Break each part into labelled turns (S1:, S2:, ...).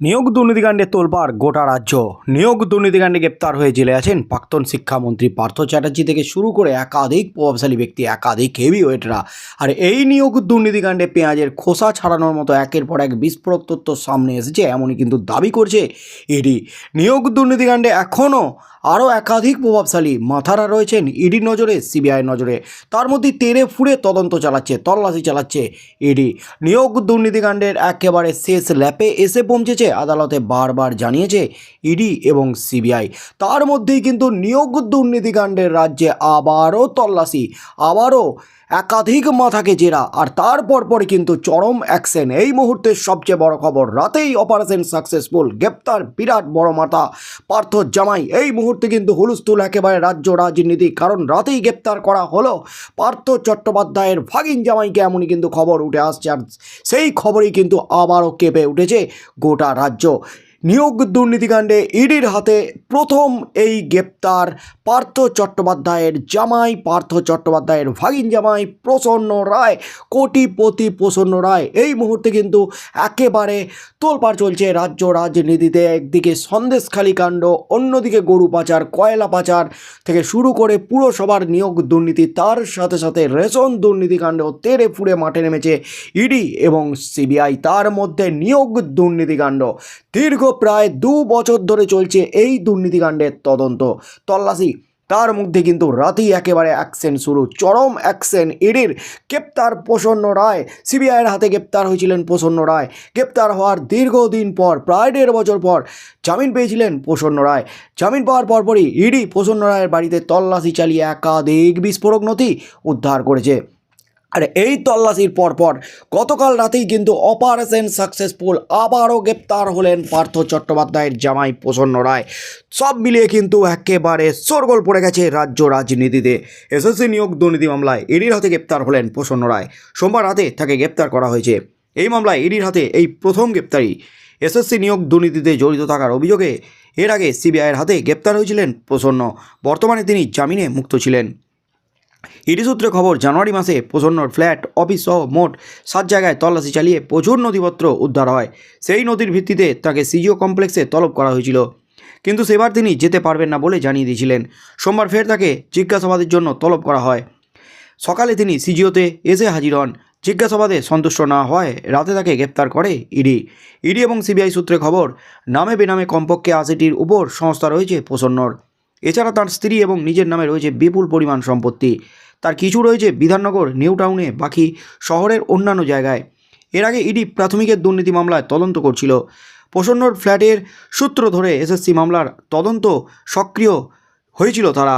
S1: নিয়োগ দুর্নীতিকাণ্ডে তোলপাড় গোটা রাজ্য। নিয়োগ দুর্নীতিকাণ্ডে গ্রেপ্তার হয়ে জেলে আছেন প্রাক্তন শিক্ষামন্ত্রী পার্থ চ্যাটার্জি থেকে শুরু করে একাধিক প্রভাবশালী ব্যক্তি, একাধিক হেভি ওয়েটরা আর এই নিয়োগ দুর্নীতিকাণ্ডে পেঁয়াজের খোসা ছাড়ানোর মতো একের পর এক বিস্ফোরক তথ্য সামনে এসেছে, এমনই কিন্তু দাবি করছে ইডি। নিয়োগ দুর্নীতিকাণ্ডে এখনও আরও একাধিক প্রভাবশালী মাথারা রয়েছেন ইডির নজরে সিবিআই নজরে। তার মধ্যে তেরে ফুড়ে তদন্ত চালাচ্ছে, তল্লাশি চালাচ্ছে ইডি। নিয়োগ দুর্নীতিকাণ্ডের একেবারে শেষ ল্যাপে এসে পৌঁছেছে আদালতে বারবার জানিয়েছে ইডি এবং সিবিআই। তার মধ্যেই কিন্তু নিয়োগ দুর্নীতিকাণ্ডের রাজ্যে আবারও তল্লাশি, আবারও একাধিক মাথাকে জেরা, আর তারপর পরে কিন্তু চরম অ্যাকশন এই মুহূর্তের সবচেয়ে বড় খবর, রাতেই অপারেশন সাকসেসফুল গ্রেপ্তার বিরাট বড় মাথা, পার্থ জামাই। এই মুহূর্তে কিন্তু হুলস্থুল একেবারে রাজ্য রাজনীতি, কারণ রাতেই গ্রেপ্তার করা হলো পার্থ চট্টোপাধ্যায়ের ভাগিন জামাইকে, এমনই কিন্তু খবর উঠে আসছে। আর সেই খবরই কিন্তু আবারও কেঁপে উঠেছে গোটা রাজ্য। নিয়োগ দুর্নীতিকাণ্ডে ইডির হাতে প্রথম এই গ্রেপ্তার পার্থ চট্টোপাধ্যায়ের জামাই, পার্থ চট্টোপাধ্যায়ের ভাগিন জামাই প্রসন্ন রায়, কোটিপতি প্রসন্ন রায়। এই মুহূর্তে কিন্তু একেবারে তোলপাড় চলছে রাজ্য রাজনীতিতে। একদিকে সন্দেশখালী কাণ্ড, অন্যদিকে গরু পাচার, কয়লা পাচার থেকে শুরু করে পুরসভার নিয়োগ দুর্নীতি, তার সাথে সাথে রেশন দুর্নীতিকাণ্ড তেড়ে ফুড়ে মাঠে নেমেছে ইডি এবং সিবিআই। তার মধ্যে নিয়োগ দুর্নীতিকাণ্ড, দীর্ঘ প্রায় দু বছর ধরে চলছে এই দুর্নীতিকাণ্ডের তদন্ত। তল্লাশি। তার মধ্যে কিন্তু রাতেই একেবারে অ্যাকশন শুরু। চরম অ্যাকশন ইডির গ্রেপ্তার প্রসন্ন রায়। সিবিআইয়ের হাতে গ্রেপ্তার হয়েছিলেন প্রসন্ন রায়। গ্রেপ্তার হওয়ার দীর্ঘদিন পর, প্রায় দেড় বছর পর জামিন পেয়েছিলেন প্রসন্ন রায়। জামিন পাওয়ার পরপরই ইডি প্রসন্ন রায়ের বাড়িতে তল্লাশি চালিয়ে একাধিক বিস্ফোরক নথি উদ্ধার করেছে। আর এই তল্লাশির পরপর গতকাল রাতেই কিন্তু অপারেশন সাকসেসফুল আবারও গ্রেপ্তার হলেন পার্থ চট্টোপাধ্যায়ের জামাই প্রসন্ন রায়। সব মিলিয়ে কিন্তু একেবারে সরগোল পড়ে গেছে রাজ্য রাজনীতিতে। এসএসসি নিয়োগ দুর্নীতি মামলায় ইডির হাতে গ্রেপ্তার হলেন প্রসন্ন রায়। সোমবার রাতে তাকে গ্রেপ্তার করা হয়েছে। এই মামলায় ইডির হাতে এই প্রথম গ্রেপ্তারি এসএসসি নিয়োগ দুর্নীতিতে জড়িত থাকার অভিযোগে এর আগে সিবিআইয়ের হাতে গ্রেপ্তার হয়েছিলেন প্রসন্ন। বর্তমানে তিনি জামিনে মুক্ত ছিলেন। ইডি সূত্রে খবর, জানুয়ারি মাসে প্রসন্নর ফ্ল্যাট, অফিস সহ মোট সাত জায়গায় তল্লাশি চালিয়ে প্রচুর নথিপত্র উদ্ধার হয়। সেই নথির ভিত্তিতে তাকে সিজিও কমপ্লেক্সে তলব করা হয়েছিল। কিন্তু সেবার তিনি যেতে পারবেন না বলে জানিয়ে দিয়েছিলেন। সোমবার ফের তাকে জিজ্ঞাসাবাদের জন্য তলব করা হয়। সকালে তিনি সিজিওতে এসে হাজির হন। জিজ্ঞাসাবাদে সন্তুষ্ট না হয় রাতে তাকে গ্রেপ্তার করে ইডি। ইডি এবং সিবিআই সূত্রে খবর, নামে বেনামে কমপক্ষে আশিটির উপর সংস্থা রয়েছে প্রসন্নর এছাড়া তার স্ত্রী এবং নিজের নামে রয়েছে বিপুল পরিমাণ সম্পত্তি। তার কিছু রয়েছে বিধাননগর, নিউ টাউনে, বাকি শহরের অন্যান্য জায়গায়। এর আগে ইডি প্রাথমিকের দুর্নীতি মামলায় তদন্ত করছিল। প্রসন্নর ফ্ল্যাটের সূত্র ধরে এসএসসি মামলার তদন্ত সক্রিয় হয়েছিল তারা।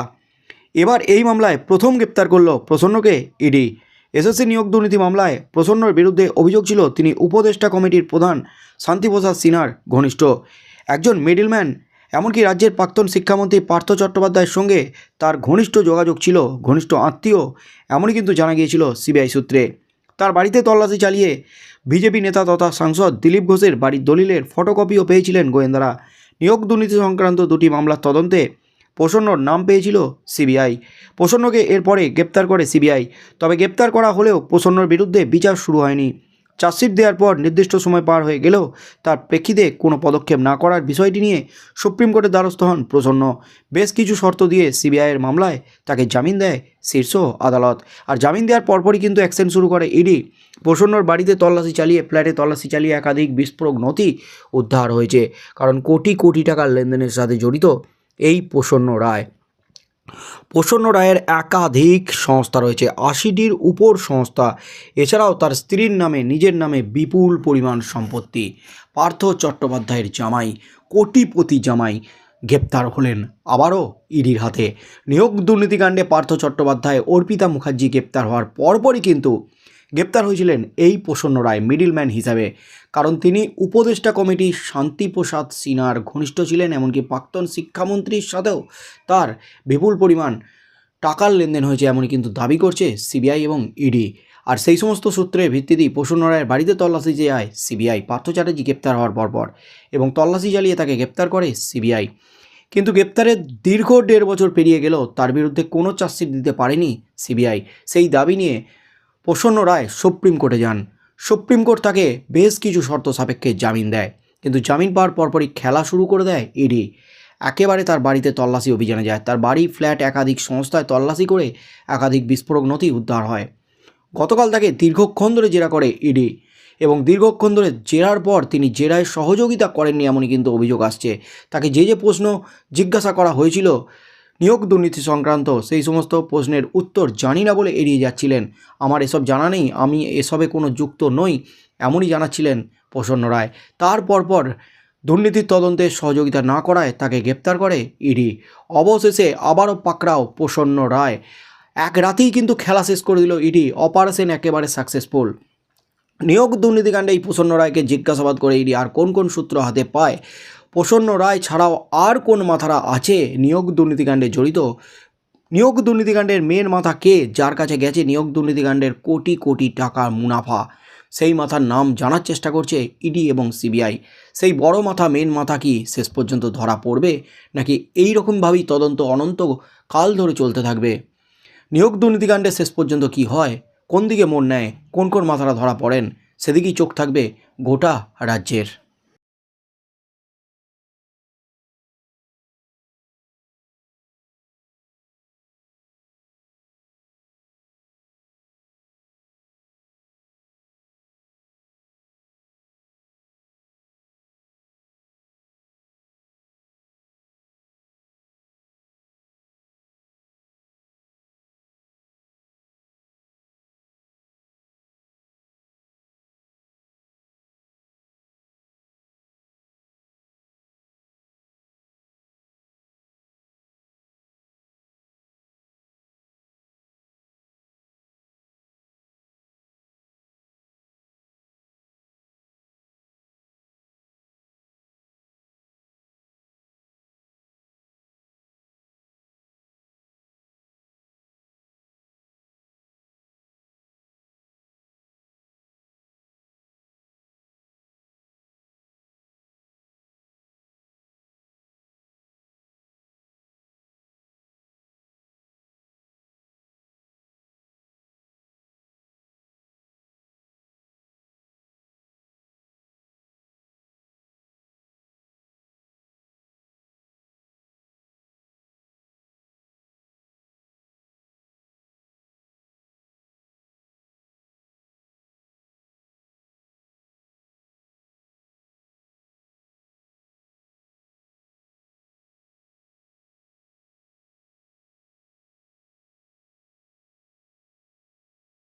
S1: এবার এই মামলায় প্রথম গ্রেপ্তার করল প্রসন্নকে ইডি। এসএসসি নিয়োগ দুর্নীতি মামলায় প্রসন্নর বিরুদ্ধে অভিযোগ ছিল তিনি উপদেষ্টা কমিটির প্রধান শান্তিপ্রসাদ সিনহার ঘনিষ্ঠ। একজন মিডলম্যান এমনকি রাজ্যের প্রাক্তন শিক্ষামন্ত্রী পার্থ চট্টোপাধ্যায়ের সঙ্গে তার ঘনিষ্ঠ যোগাযোগ ছিল, ঘনিষ্ঠ আত্মীয়, এমনই কিন্তু জানা গিয়েছিল সিবিআই সূত্রে। তার বাড়িতে তল্লাশি চালিয়ে বিজেপি নেতা তথা সাংসদ দিলীপ ঘোষের বাড়ির দলিলের ফটোকপিও পেয়েছিলেন গোয়েন্দারা। নিয়োগ দুর্নীতি সংক্রান্ত দুটি মামলার তদন্তে প্রসন্নর নাম পেয়েছিল সিবিআই। প্রসন্নকে এরপরে গ্রেপ্তার করে সিবিআই, তবে গ্রেপ্তার করা হলেও প্রসন্নর বিরুদ্ধে বিচার শুরু হয়নি। চার্জশিট দেওয়ার পর নির্দিষ্ট সময় পার হয়ে গেলেও তার প্রেক্ষিতে কোনো পদক্ষেপ না করার বিষয়টি নিয়ে সুপ্রিম কোর্টের দ্বারস্থ হন প্রসন্ন। বেশ কিছু শর্ত দিয়ে সিবিআইয়ের মামলায় তাকে জামিন দেয় শীর্ষ আদালত। আর জামিন দেওয়ার পরপরই কিন্তু অ্যাকশন শুরু করে ইডি। প্রসন্নর বাড়িতে তল্লাশি চালিয়ে, ফ্ল্যাটে তল্লাশি চালিয়ে একাধিক বিস্ফোরক নথি উদ্ধার হয়েছে। কারণ কোটি কোটি টাকার লেনদেনের সাথে জড়িত এই প্রসন্ন রায়। প্রসন্ন রায়ের একাধিক সংস্থা রয়েছে। আশিটির উপর সংস্থা, এছাড়াও তার স্ত্রীর নামে, নিজের নামে বিপুল পরিমাণ সম্পত্তি। পার্থ চট্টোপাধ্যায়ের জামাই, কোটিপতি জামাই গ্রেপ্তার হলেন আবারও ইডির হাতে। নিয়োগ দুর্নীতিকাণ্ডে পার্থ চট্টোপাধ্যায় অর্পিতা মুখার্জি গ্রেপ্তার হওয়ার পরপরই কিন্তু গ্রেপ্তার হয়েছিলেন এই প্রসন্ন রায় মিডিলম্যান হিসাবে। কারণ তিনি উপদেষ্টা কমিটি শান্তিপ্রসাদ সিনহার ঘনিষ্ঠ ছিলেন, এমনকি প্রাক্তন শিক্ষামন্ত্রীর সাথেও তার বিপুল পরিমাণ টাকার লেনদেন হয়েছে এমনই কিন্তু দাবি করছে সিবিআই এবং ইডি আর সেই সমস্ত সূত্রের ভিত্তিতেই প্রসন্ন রায়ের বাড়িতে তল্লাশি যায় সিবিআই। পার্থ চ্যাটার্জি গ্রেপ্তার হওয়ার পরপর এবং তল্লাশি চালিয়ে তাকে গ্রেপ্তার করে সিবিআই। কিন্তু গ্রেপ্তারের দীর্ঘ দেড় বছর পেরিয়ে গেলেও তার বিরুদ্ধে কোনো চার্জশিট দিতে পারেনি সিবিআই। সেই দাবি নিয়ে প্রসন্ন রায় সুপ্রিম কোর্টে যান। সুপ্রিম কোর্ট তাকে বেশ কিছু শর্ত সাপেক্ষে জামিন দেয়, কিন্তু জামিন পাওয়ার পরপরই খেলা শুরু করে দেয় ইডি। একেবারে তার বাড়িতে তল্লাশি অভিযানে যায়। তার বাড়ি ফ্ল্যাট একাধিক সংস্থায় তল্লাশি করে একাধিক বিস্ফোরক নথি উদ্ধার হয়। গতকাল তাকে দীর্ঘক্ষণ ধরে জেরা করে ইডি এবং দীর্ঘক্ষণ ধরে জেরার পর তিনি জেরায় সহযোগিতা করেননি এমনই কিন্তু অভিযোগ আসছে। তাকে যে যে প্রশ্ন জিজ্ঞাসা করা হয়েছিল নিয়োগ দুর্নীতি সংক্রান্ত সেই সমস্ত প্রশ্নের উত্তর জানি না বলে এড়িয়ে যাচ্ছিলেন। আমার এসব জানা নেই, আমি এসবে কোনো যুক্ত নই, এমনই জানাচ্ছিলেন প্রসন্ন রায়। তার পরপর দুর্নীতির তদন্তে সহযোগিতা না করায় তাকে গ্রেপ্তার করে ইডি। অবশেষে আবারও পাকড়াও প্রসন্ন রায়। এক রাতেই কিন্তু খেলা শেষ করে দিল ইডি, অপারেশন একেবারে সাকসেসফুল। নিয়োগ দুর্নীতিকাণ্ডে এই প্রসন্ন রায়কে জিজ্ঞাসাবাদ করে ইডি, আর কোন কোন সূত্র হাতে পায়? প্রসন্ন রায় ছাড়াও আর কোন মাথারা আছে নিয়োগ দুর্নীতিকাণ্ডে জড়িত? নিয়োগ দুর্নীতিকাণ্ডের মেন মাথা কে? যার কাছে গেছে নিয়োগ দুর্নীতিকাণ্ডের কোটি কোটি টাকার মুনাফা? সেই মাথার নাম জানার চেষ্টা করছে ইডি এবং সিবিআই। সেই বড় মাথা মেন মাথা কি শেষ পর্যন্ত ধরা পড়বে? নাকি এই রকমভাবেই তদন্ত অনন্ত কাল ধরে চলতে থাকবে? নিয়োগ দুর্নীতিকাণ্ডে শেষ পর্যন্ত কি হয়? কোন দিকে মন নেয়? কোন কোন মাথারা ধরা পড়েন? সেদিকেই চোখ থাকবে গোটা রাজ্যের।